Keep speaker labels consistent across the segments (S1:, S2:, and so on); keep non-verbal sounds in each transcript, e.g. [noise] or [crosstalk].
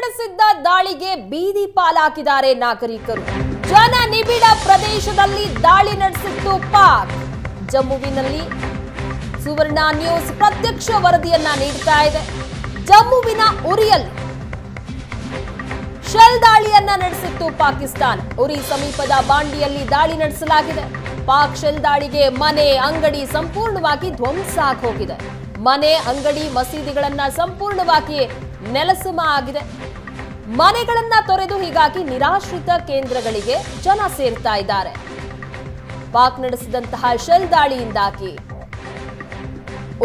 S1: ನಡೆಸಿದ್ದ ದಾಳಿಗೆ ಬೀದಿ ಪಾಲಾಕಿದ್ದಾರೆ ನಾಗರಿಕರು. ಜನ ನಿಬಿಡ ಪ್ರದೇಶದಲ್ಲಿ ದಾಳಿ ನಡೆಸಿತ್ತು ಪಾಕ್. ಜಮ್ಮುವಿನಲ್ಲಿ ಸುವರ್ಣ ನ್ಯೂಸ್ ಪ್ರತ್ಯಕ್ಷ ವರದಿಯನ್ನ ನೀಡ್ತಾ ಇದೆ. ಜಮ್ಮುವಿನ ಉರಿಯಲ್ ಶೆಲ್ ದಾಳಿಯನ್ನ ನಡೆಸಿತ್ತು ಪಾಕಿಸ್ತಾನ. ಉರಿ ಸಮೀಪದ ಬಾಂಡಿಯಲ್ಲಿ ದಾಳಿ ನಡೆಸಲಾಗಿದೆ. ಪಾಕ್ ಶೆಲ್ ದಾಳಿಗೆ ಮನೆ, ಅಂಗಡಿ ಸಂಪೂರ್ಣವಾಗಿ ಧ್ವಂಸ ಆಗಿ ಹೋಗಿದೆ ಮನೆ, ಅಂಗಡಿ ಮಸೀದಿಗಳನ್ನ ಸಂಪೂರ್ಣವಾಗಿ ನೆಲಸಮ ಆಗಿದೆ. ಮನೆಗಳನ್ನ ತೊರೆದು ಹೀಗಾಗಿ ನಿರಾಶ್ರಿತ ಕೇಂದ್ರಗಳಿಗೆ ಜನ ಸೇರ್ತಾ ಇದ್ದಾರೆ. ಪಾಕ್ ನಡೆಸಿದಂತಹ ಶೆಲ್ ದಾಳಿಯಿಂದಾಗಿ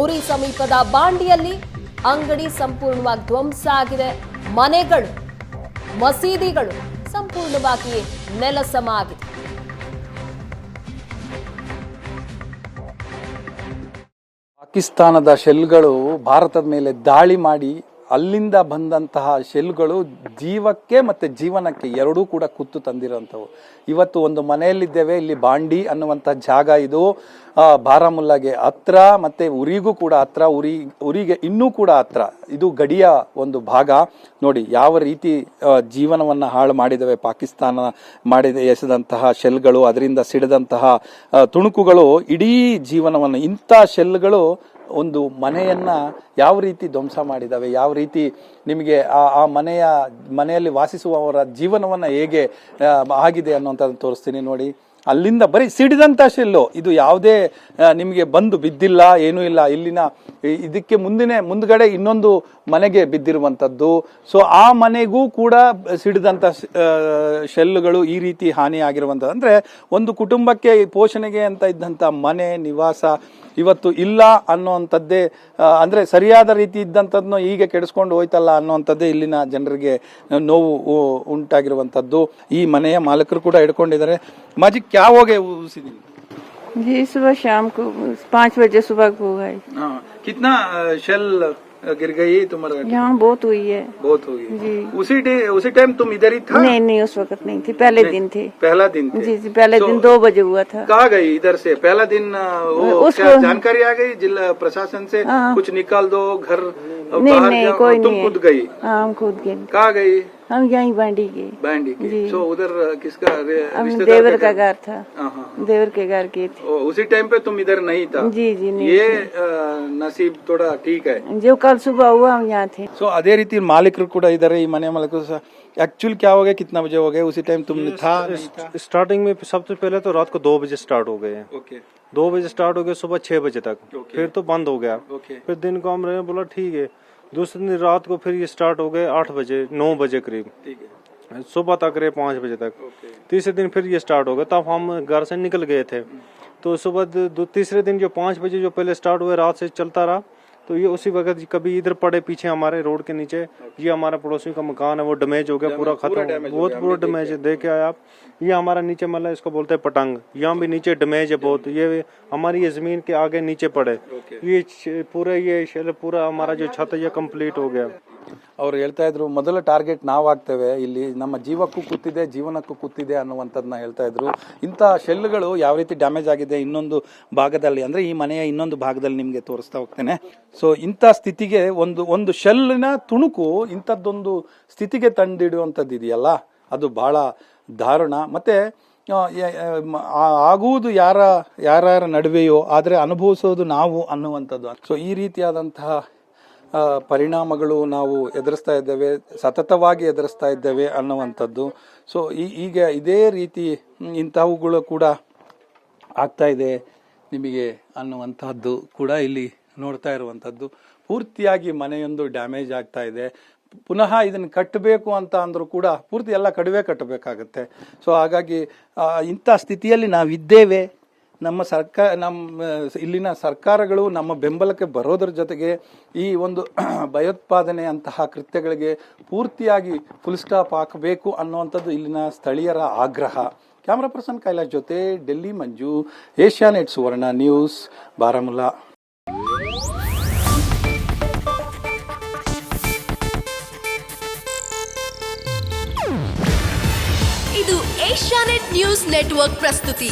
S1: ಉರಿ ಸಮೀಪದ ಬಾಂಡಿಯಲ್ಲಿ ಅಂಗಡಿ ಸಂಪೂರ್ಣವಾಗಿ ಧ್ವಂಸ ಆಗಿದೆ. ಮನೆಗಳು, ಮಸೀದಿಗಳು ಸಂಪೂರ್ಣವಾಗಿ ನೆಲಸಮ ಆಗಿದೆ
S2: ಪಾಕಿಸ್ತಾನದ ಶೆಲ್ಗಳು ಭಾರತದ ಮೇಲೆ ದಾಳಿ ಮಾಡಿ ಅಲ್ಲಿಂದ ಬಂದಂತಹ ಶೆಲ್ಗಳು ಜೀವಕ್ಕೆ ಮತ್ತು ಜೀವನಕ್ಕೆ ಎರಡೂ ಕೂಡ ಕುತ್ತು ತಂದಿರೋಂಥವು ಇವತ್ತು ಒಂದು ಮನೆಯಲ್ಲಿದ್ದೇವೆ, ಇಲ್ಲಿ ಬಾಂಡಿ ಅನ್ನುವಂಥ ಜಾಗ ಇದು. ಬಾರಾಮುಲ್ಲಾಗೆ ಹತ್ರ ಮತ್ತು ಉರಿಗೂ ಕೂಡ ಹತ್ರ, ಉರಿ, ಉರಿಗೆ ಇನ್ನೂ ಕೂಡ ಹತ್ರ. ಇದು ಗಡಿಯ ಒಂದು ಭಾಗ. ನೋಡಿ, ಯಾವ ರೀತಿ ಜೀವನವನ್ನು ಹಾಳು ಮಾಡಿದವೆ, ಪಾಕಿಸ್ತಾನ ಮಾಡಿದ ಎಸೆದಂತಹ ಶೆಲ್ಗಳು, ಅದರಿಂದ ಸಿಡಿದಂತಹ ತುಣುಕುಗಳು, ಇಡೀ ಜೀವನವನ್ನು ಇಂಥ ಶೆಲ್ಗಳು ಒಂದು ಮನೆಯನ್ನ ಯಾವ ರೀತಿ ಧ್ವಂಸ ಮಾಡಿದಾವೆ, ಯಾವ ರೀತಿ ನಿಮಗೆ ಆ ಆ ಮನೆಯ, ಮನೆಯಲ್ಲಿ ವಾಸಿಸುವವರ ಜೀವನವನ್ನ ಹೇಗೆ ಆಗಿದೆ ಅನ್ನುವಂಥದ್ದು ತೋರಿಸ್ತೀನಿ ನೋಡಿ. ಅಲ್ಲಿಂದ ಬರೀ ಸಿಡಿದಂಥ ಶೆಲ್ಲು. ಇದು ಯಾವುದೇ ನಿಮಗೆ ಬಂದು ಬಿದ್ದಿಲ್ಲ, ಏನೂ ಇಲ್ಲ. ಇಲ್ಲಿನ ಇದಕ್ಕೆ ಮುಂದಿನ, ಮುಂದ್ಗಡೆ ಇನ್ನೊಂದು ಮನೆಗೆ ಬಿದ್ದಿರುವಂಥದ್ದು. ಸೊ ಆ ಮನೆಗೂ ಕೂಡ ಸಿಡಿದಂಥ ಶೆಲ್ಲುಗಳು ಈ ರೀತಿ ಹಾನಿಯಾಗಿರುವಂಥದ್ದು. ಅಂದರೆ ಒಂದು ಕುಟುಂಬಕ್ಕೆ ಪೋಷಣೆಗೆ ಅಂತ ಇದ್ದಂಥ ಮನೆ, ನಿವಾಸ ಇವತ್ತು ಇಲ್ಲ ಅನ್ನೋವಂಥದ್ದೇ ಅಂದರೆ ಸರಿಯಾದ ರೀತಿ ಇದ್ದಂಥದ್ದನ್ನು ಈಗ ಕೆಡಿಸ್ಕೊಂಡು ಹೋಯ್ತಲ್ಲ ಅನ್ನೋವಂಥದ್ದೇ ಇಲ್ಲಿನ ಜನರಿಗೆ ನೋವು ಉಂಟಾಗಿರುವಂಥದ್ದು. ಈ ಮನೆಯ ಮಾಲಕರು ಕೂಡ ಹಿಡ್ಕೊಂಡಿದ್ದಾರೆ. ಮಾಜಿ क्या हो गए उसी दिन?
S3: जी सुबह शाम को पाँच बजे सुबह को गए हाँ,
S2: कितना शेल गिर गई तुम्हारे
S3: यहाँ बहुत हुई है।
S2: बहुत हुई है।
S3: जी।
S2: उसी टे, उसी टाइम तुम इधर ही था?
S3: नहीं नहीं उस वक्त नहीं थी पहले नहीं, दिन थी।
S2: पहला दिन थे।
S3: जी जी पहले तो दिन दो बजे हुआ था।
S2: कहा गई इधर से? पहला दिन वो जानकारी आ गई जिला प्रशासन से?
S3: हाँ।
S2: कुछ निकाल दो घर
S3: नहीं नहीं कोई
S2: तुम खुद गई?
S3: हाँ, हम खुद गई
S2: कहा गई?
S3: हम यही बांडी के।
S2: बांडी के। तो उधर किसका
S3: हम देवर
S2: का
S3: घर? था।
S2: हाँ, हाँ, हाँ।
S3: देवर के घर के थे।
S2: उसी टाइम पे तुम इधर नहीं था?
S3: जी जी नहीं
S2: ये ನಸೀಬ್ ಥೋಡಾ ಟೀಕ್
S3: ಜೀವ್ ಕಲ್ ಸುಬಹ ಹುವಾ ಹಮ್ ಯಹಾನ್ ಥೆ
S2: ಸೊ ಅದೇ ರೀತಿ ಮಾಲೀಕರು ಕೂಡ इधर ही मने मालिक एक्चुअल क्या हो गया कितना बजे हो गए उसी टाइम तुमने था?
S4: स्टार्टिंग में सबसे पहले तो रात को दो बजे स्टार्ट हो गए।
S2: ओके
S4: दो बजे स्टार्ट हो गए सुबह छह बजे तक। फिर तो बंद हो गया। फिर दिन को हम रहे बोला ठीक है। दूसरे दिन रात को फिर ये स्टार्ट हो गए आठ बजे नौ बजे करीब। सुबह तक रहे पाँच बजे तक। तीसरे दिन फिर ये स्टार्ट हो गए तब हम घर से निकल गए थे। तो सुबह तीसरे दिन जो पाँच बजे जो पहले स्टार्ट हुए रात से चलता रहा। तो ये उसी वक्त कभी इधर पड़े पीछे हमारे रोड के नीचे। ये हमारा पड़ोसी का मकान है वो डैमेज हो गया पूरा खत्म बहुत पूरा डैमेज है देख के आए आप। ये हमारा नीचे मतलब इसको बोलते हैं पटंग। यहाँ भी नीचे डैमेज है बहुत। ये हमारी ये ज़मीन के आगे नीचे पड़े। ये पूरा ये पूरा हमारा जो छत है ये कंप्लीट हो गया।
S2: ಅವ್ರು ಹೇಳ್ತಾ ಇದ್ರು, ಮೊದಲ ಟಾರ್ಗೆಟ್ ನಾವಾಗ್ತೇವೆ. ಇಲ್ಲಿ ನಮ್ಮ ಜೀವಕ್ಕೂ ಕೂತಿದೆ, ಜೀವನಕ್ಕೂ ಕೂತಿದೆ ಅನ್ನುವಂಥದ್ದನ್ನ ಹೇಳ್ತಾ ಇದ್ರು. ಇಂಥ ಶೆಲ್ಗಳು ಯಾವ ರೀತಿ ಡ್ಯಾಮೇಜ್ ಆಗಿದೆ ಇನ್ನೊಂದು ಭಾಗದಲ್ಲಿ. ಅಂದ್ರೆ ಈ ಮನೆಯ ಇನ್ನೊಂದು ಭಾಗದಲ್ಲಿ ನಿಮಗೆ ತೋರಿಸ್ತಾ ಹೋಗ್ತೇನೆ. ಸೊ ಇಂಥ ಸ್ಥಿತಿಗೆ ಒಂದು ಒಂದು ಶೆಲ್ನ ತುಣುಕು ಇಂಥದ್ದೊಂದು ಸ್ಥಿತಿಗೆ ತಂದಿಡುವಂಥದ್ದು ಇದೆಯಲ್ಲ? ಅದು ಬಹಳ ದಾರುಣ ಮತ್ತೆ ಆಗುವುದು ಯಾರ, ಯಾರ್ಯಾರ ನಡುವೆಯೋ, ಆದರೆ ಅನುಭವಿಸೋದು ನಾವು ಅನ್ನುವಂಥದ್ದು. ಸೊ ಈ ರೀತಿಯಾದಂತಹ ಪರಿಣಾಮಗಳು ನಾವು ಎದುರಿಸ್ತಾ ಇದ್ದೇವೆ, ಸತತವಾಗಿ ಎದುರಿಸ್ತಾ ಇದ್ದೇವೆ ಅನ್ನುವಂಥದ್ದು. ಸೊ ಈಗ ಇದೇ ರೀತಿ ಇಂಥವುಗಳು ಕೂಡ ಆಗ್ತಾ ಇದೆ ನಿಮಗೆ ಅನ್ನುವಂಥದ್ದು ಕೂಡ ಇಲ್ಲಿ ನೋಡ್ತಾ ಇರುವಂಥದ್ದು. ಪೂರ್ತಿಯಾಗಿ ಮನೆಯೊಂದು ಡ್ಯಾಮೇಜ್ ಆಗ್ತಾ ಇದೆ. ಪುನಃ ಇದನ್ನು ಕಟ್ಟಬೇಕು ಅಂತ ಅಂದರೂ ಕೂಡ ಪೂರ್ತಿ ಎಲ್ಲ ಕಡಿಮೆ ಕಟ್ಟಬೇಕಾಗತ್ತೆ. ಸೊ ಹಾಗಾಗಿ ಇಂಥ ಸ್ಥಿತಿಯಲ್ಲಿ ನಾವಿದ್ದೇವೆ. ನಮ್ಮ ಸರ್ಕಾರ ನಮ್ಮ ಇಲ್ಲಿನ ಸರ್ಕಾರಗಳು ನಮ್ಮ ಬೆಂಬಲಕ್ಕೆ ಬರೋದ್ರ ಜೊತೆಗೆ ಈ ಒಂದು [clears throat] ಭಯೋತ್ಪಾದನೆ ಅಂತಹ ಕೃತ್ಯಗಳಿಗೆ ಪೂರ್ತಿಯಾಗಿ ಫುಲ್ ಸ್ಟಾಪ್ ಹಾಕಬೇಕು ಅನ್ನುವಂಥದ್ದು ಇಲ್ಲಿನ ಸ್ಥಳೀಯರ ಆಗ್ರಹ. ಕ್ಯಾಮ್ರಾ ಪರ್ಸನ್ ಕೈಲಾಶ್ ಜೊತೆ Delhi Manju, Asia net Suvarna news, Baramulla.
S5: ಇದು ಏಷ್ಯಾನೆಟ್ ನ್ಯೂಸ್ ನೆಟ್ವರ್ಕ್ ಪ್ರಸ್ತುತಿ.